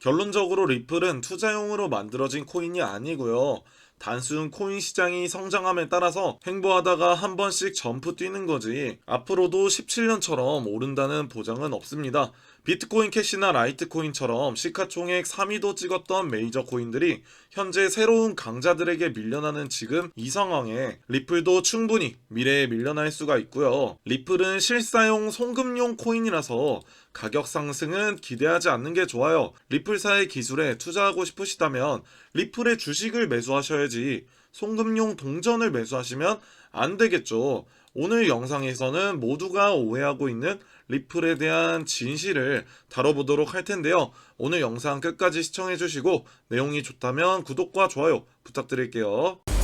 결론적으로 리플은 투자용으로 만들어진 코인이 아니고요. 단순 코인 시장이 성장함에 따라서 횡보하다가 한 번씩 점프 뛰는 거지 앞으로도 17년처럼 오른다는 보장은 없습니다. 비트코인 캐시나 라이트코인처럼 시가총액 3위도 찍었던 메이저 코인들이 현재 새로운 강자들에게 밀려나는 지금 이 상황에 리플도 충분히 미래에 밀려날 수가 있고요. 리플은 실사용 송금용 코인이라서 가격 상승은 기대하지 않는 게 좋아요. 리플사의 기술에 투자하고 싶으시다면 리플의 주식을 매수하셔야지 송금용 동전을 매수하시면 안 되겠죠. 오늘 영상에서는 모두가 오해하고 있는 리플에 대한 진실을 다뤄보도록 할 텐데요. 오늘 영상 끝까지 시청해주시고 내용이 좋다면 구독과 좋아요 부탁드릴게요.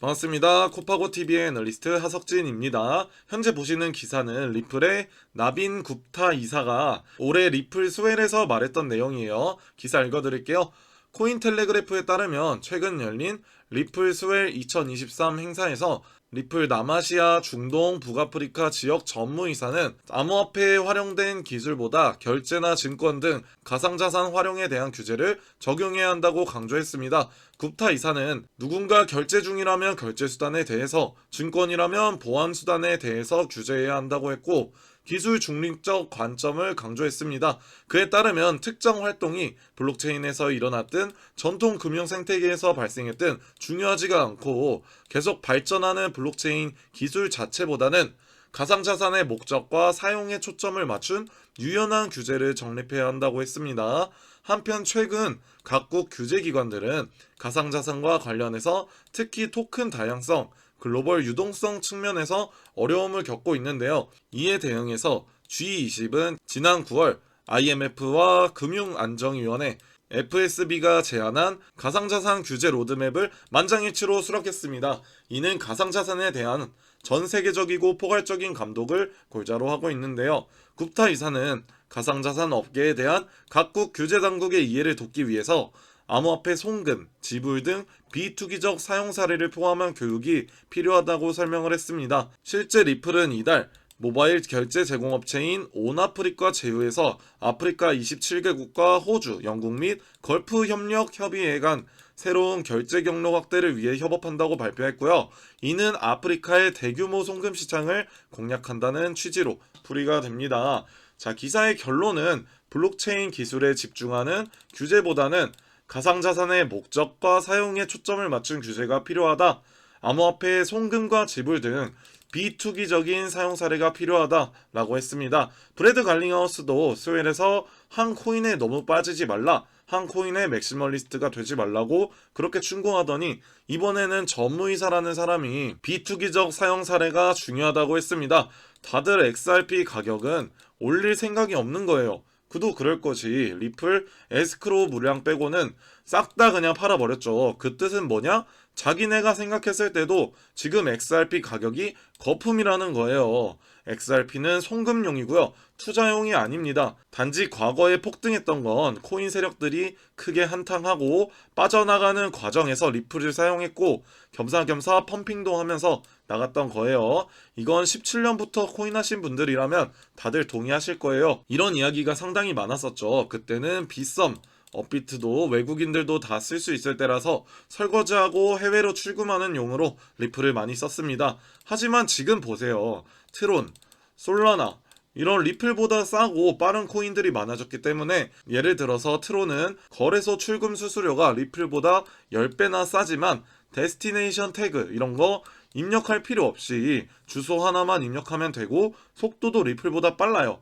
반갑습니다. 코파고 TV의 애널리스트 하석진입니다. 현재 보시는 기사는 리플의 나빈 굽타 이사가 올해 리플 스웰에서 말했던 내용이에요. 기사 읽어드릴게요. 코인 텔레그래프에 따르면 최근 열린 리플 스웰 2023 행사에서 리플 남아시아, 중동, 북아프리카 지역 전무이사는 암호화폐에 활용된 기술보다 결제나 증권 등 가상자산 활용에 대한 규제를 적용해야 한다고 강조했습니다. 굽타 이사는 누군가 결제 중이라면 결제 수단에 대해서, 증권이라면 보안 수단에 대해서 규제해야 한다고 했고, 기술 중립적 관점을 강조했습니다. 그에 따르면 특정 활동이 블록체인에서 일어났든 전통 금융 생태계에서 발생했든 중요하지가 않고 계속 발전하는 블록체인 기술 자체보다는 가상자산의 목적과 사용에 초점을 맞춘 유연한 규제를 정립해야 한다고 했습니다. 한편 최근 각국 규제기관들은 가상자산과 관련해서 특히 토큰 다양성, 글로벌 유동성 측면에서 어려움을 겪고 있는데요. 이에 대응해서 G20은 지난 9월 IMF와 금융안정위원회 FSB가 제안한 가상자산 규제 로드맵을 만장일치로 수락했습니다. 이는 가상자산에 대한 전 세계적이고 포괄적인 감독을 골자로 하고 있는데요. 굽타 이사는 가상자산 업계에 대한 각국 규제 당국의 이해를 돕기 위해서 암호화폐 송금, 지불 등 비투기적 사용 사례를 포함한 교육이 필요하다고 설명을 했습니다. 실제 리플은 이달 모바일 결제 제공업체인 온아프리카 제휴에서 아프리카 27개국과 호주, 영국 및 걸프 협력 협의회 간 새로운 결제 경로 확대를 위해 협업한다고 발표했고요. 이는 아프리카의 대규모 송금 시장을 공략한다는 취지로 풀이가 됩니다. 자, 기사의 결론은 블록체인 기술에 집중하는 규제보다는 가상자산의 목적과 사용에 초점을 맞춘 규제가 필요하다. 암호화폐의 송금과 지불 등 비투기적인 사용 사례가 필요하다라고 했습니다. 브래드 갈링하우스도 스웰에서 한 코인에 너무 빠지지 말라. 한 코인의 맥시멀리스트가 되지 말라고 그렇게 충고하더니 이번에는 전무이사라는 사람이 비투기적 사용 사례가 중요하다고 했습니다. 다들 XRP 가격은 올릴 생각이 없는 거예요. 그도 그럴 거지. 리플 에스크로 물량 빼고는 싹 다 그냥 팔아버렸죠. 그 뜻은 뭐냐? 자기네가 생각했을 때도 지금 XRP 가격이 거품이라는 거예요. XRP는 송금용이고요. 투자용이 아닙니다. 단지 과거에 폭등했던 건 코인 세력들이 크게 한탕하고 빠져나가는 과정에서 리플을 사용했고 겸사겸사 펌핑도 하면서 나갔던 거예요. 이건 17년부터 코인 하신 분들이라면 다들 동의하실 거예요. 이런 이야기가 상당히 많았었죠. 그때는 비썸, 업비트도 외국인들도 다 쓸 수 있을 때라서 설거지하고 해외로 출금하는 용으로 리플을 많이 썼습니다. 하지만 지금 보세요. 트론, 솔라나, 이런 리플보다 싸고 빠른 코인들이 많아졌기 때문에 예를 들어서 트론은 거래소 출금 수수료가 리플보다 10배나 싸지만 데스티네이션 태그 이런 거 입력할 필요 없이 주소 하나만 입력하면 되고 속도도 리플보다 빨라요.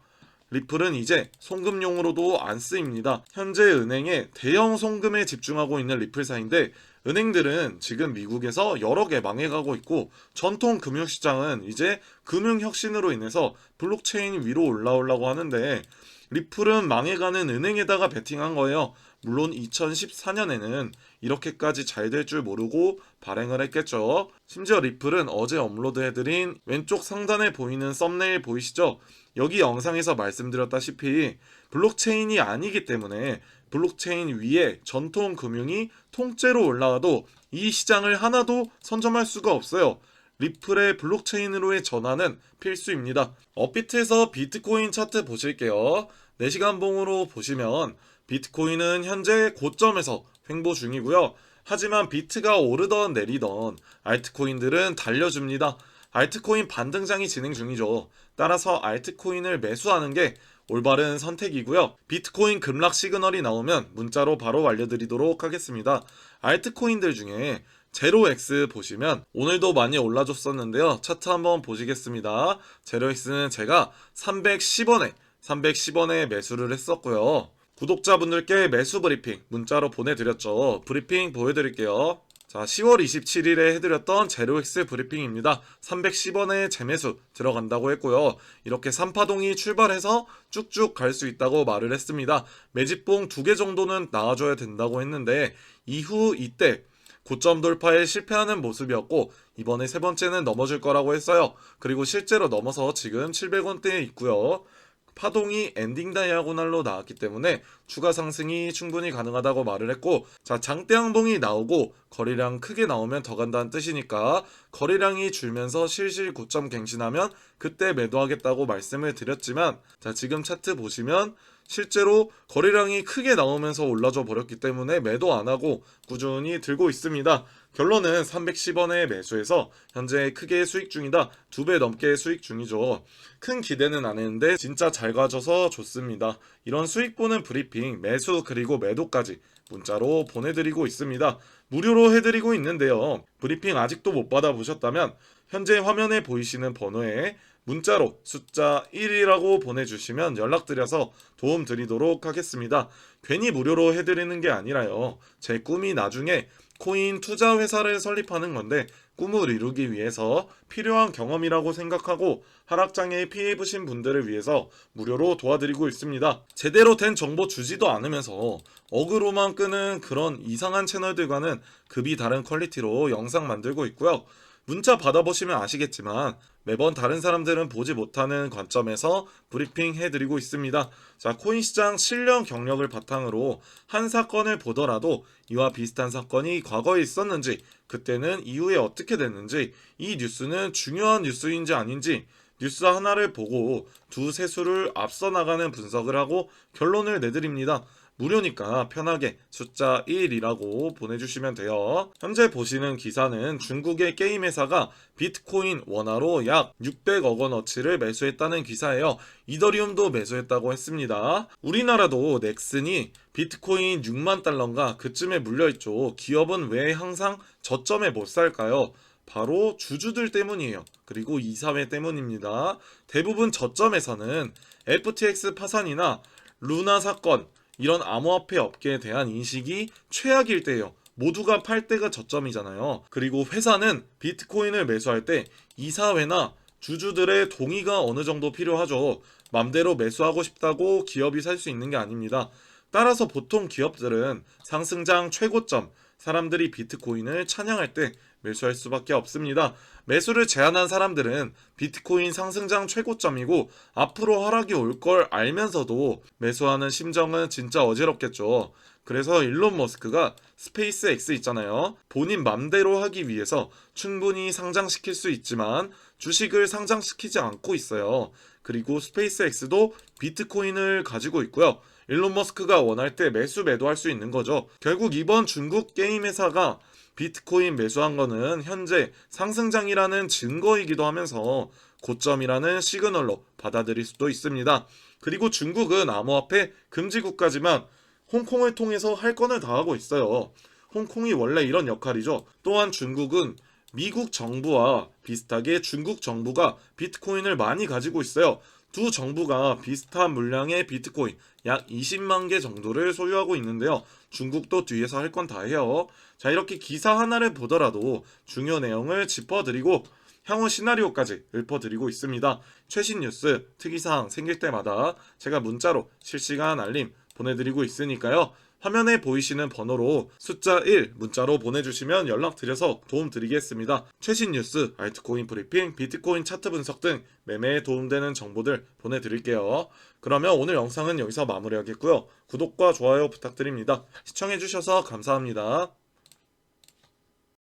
리플은 이제 송금용으로도 안 쓰입니다. 현재 은행에 대형 송금에 집중하고 있는 리플사인데 은행들은 지금 미국에서 여러 개 망해가고 있고 전통 금융시장은 이제 금융혁신으로 인해서 블록체인 위로 올라오려고 하는데 리플은 망해가는 은행에다가 베팅한 거예요. 물론 2014년에는 이렇게까지 잘 될 줄 모르고 발행을 했겠죠. 심지어 리플은 어제 업로드해드린 왼쪽 상단에 보이는 썸네일 보이시죠? 여기 영상에서 말씀드렸다시피 블록체인이 아니기 때문에 블록체인 위에 전통 금융이 통째로 올라와도 이 시장을 하나도 선점할 수가 없어요. 리플의 블록체인으로의 전환은 필수입니다. 업비트에서 비트코인 차트 보실게요. 4시간 봉으로 보시면 비트코인은 현재 고점에서 횡보 중이고요. 하지만 비트가 오르던 내리던 알트코인들은 달려줍니다. 알트코인 반등장이 진행 중이죠. 따라서 알트코인을 매수하는 게 올바른 선택이고요. 비트코인 급락 시그널이 나오면 문자로 바로 알려드리도록 하겠습니다. 알트코인들 중에 제로엑스 보시면 오늘도 많이 올라줬었는데요. 차트 한번 보시겠습니다. 제로엑스는 제가 310원에 310원에 매수를 했었고요. 구독자분들께 매수 브리핑 문자로 보내드렸죠. 브리핑 보여드릴게요. 자, 10월 27일에 해드렸던 제로엑스 브리핑입니다. 310원에 재매수 들어간다고 했고요. 이렇게 3파동이 출발해서 쭉쭉 갈 수 있다고 말을 했습니다. 매집봉 두 개 정도는 나와줘야 된다고 했는데 이후 이때 고점 돌파에 실패하는 모습이었고 이번에 세 번째는 넘어질 거라고 했어요. 그리고 실제로 넘어서 지금 700원대에 있고요. 파동이 엔딩 다이아고날로 나왔기 때문에 추가 상승이 충분히 가능하다고 말을 했고 자 장대 항봉이 나오고 거래량 크게 나오면 더 간다는 뜻이니까 거래량이 줄면서 실실 고점 갱신하면 그때 매도하겠다고 말씀을 드렸지만 자 지금 차트 보시면 실제로 거래량이 크게 나오면서 올라져 버렸기 때문에 매도 안 하고 꾸준히 들고 있습니다. 결론은 310원에 매수해서 현재 크게 수익 중이다. 두 배 넘게 수익 중이죠. 큰 기대는 안 했는데 진짜 잘 가져서 좋습니다. 이런 수익 보는 브리핑, 매수 그리고 매도까지 문자로 보내드리고 있습니다. 무료로 해드리고 있는데요. 브리핑 아직도 못 받아보셨다면 현재 화면에 보이시는 번호에 문자로 숫자 1이라고 보내주시면 연락드려서 도움 드리도록 하겠습니다. 괜히 무료로 해드리는 게 아니라요. 제 꿈이 나중에 코인 투자 회사를 설립하는 건데 꿈을 이루기 위해서 필요한 경험이라고 생각하고 하락장에 피해 보신 분들을 위해서 무료로 도와드리고 있습니다. 제대로 된 정보 주지도 않으면서 어그로만 끄는 그런 이상한 채널들과는 급이 다른 퀄리티로 영상 만들고 있고요. 문자 받아보시면 아시겠지만 매번 다른 사람들은 보지 못하는 관점에서 브리핑 해드리고 있습니다. 자, 코인 시장 7년 경력을 바탕으로 한 사건을 보더라도 이와 비슷한 사건이 과거에 있었는지, 그때는 이후에 어떻게 됐는지, 이 뉴스는 중요한 뉴스인지 아닌지, 뉴스 하나를 보고 두 세 수를 앞서 나가는 분석을 하고 결론을 내드립니다. 무료니까 편하게 숫자 1이라고 보내주시면 돼요. 현재 보시는 기사는 중국의 게임 회사가 비트코인 원화로 약 600억 원어치를 매수했다는 기사예요. 이더리움도 매수했다고 했습니다. 우리나라도 넥슨이 비트코인 6만 달러인가 그쯤에 물려있죠. 기업은 왜 항상 저점에 못 살까요? 바로 주주들 때문이에요. 그리고 이사회 때문입니다. 대부분 저점에서는 FTX 파산이나 루나 사건, 이런 암호화폐 업계에 대한 인식이 최악일 때예요. 모두가 팔 때가 저점이잖아요. 그리고 회사는 비트코인을 매수할 때 이사회나 주주들의 동의가 어느 정도 필요하죠. 맘대로 매수하고 싶다고 기업이 살 수 있는 게 아닙니다. 따라서 보통 기업들은 상승장 최고점, 사람들이 비트코인을 찬양할 때 매수할 수밖에 없습니다. 매수를 제한한 사람들은 비트코인 상승장 최고점이고 앞으로 하락이 올 걸 알면서도 매수하는 심정은 진짜 어지럽겠죠. 그래서 일론 머스크가 스페이스 X 있잖아요. 본인 맘대로 하기 위해서 충분히 상장시킬 수 있지만 주식을 상장시키지 않고 있어요. 그리고 스페이스 X도 비트코인을 가지고 있고요. 일론 머스크가 원할 때 매수 매도할 수 있는 거죠. 결국 이번 중국 게임 회사가 비트코인 매수한 거는 현재 상승장이라는 증거이기도 하면서 고점이라는 시그널로 받아들일 수도 있습니다. 그리고 중국은 암호화폐 금지 국가지만 홍콩을 통해서 할 건을 다 하고 있어요. 홍콩이 원래 이런 역할이죠. 또한 중국은 미국 정부와 비슷하게 중국 정부가 비트코인을 많이 가지고 있어요. 두 정부가 비슷한 물량의 비트코인 약 20만 개 정도를 소유하고 있는데요. 중국도 뒤에서 할 건 다 해요. 자, 이렇게 기사 하나를 보더라도 중요 내용을 짚어드리고 향후 시나리오까지 읊어드리고 있습니다. 최신 뉴스, 특이사항 생길 때마다 제가 문자로 실시간 알림 보내드리고 있으니까요. 화면에 보이시는 번호로 숫자 1 문자로 보내주시면 연락드려서 도움드리겠습니다. 최신 뉴스, 알트코인 브리핑, 비트코인 차트 분석 등 매매에 도움되는 정보들 보내드릴게요. 그러면 오늘 영상은 여기서 마무리하겠고요. 구독과 좋아요 부탁드립니다. 시청해주셔서 감사합니다.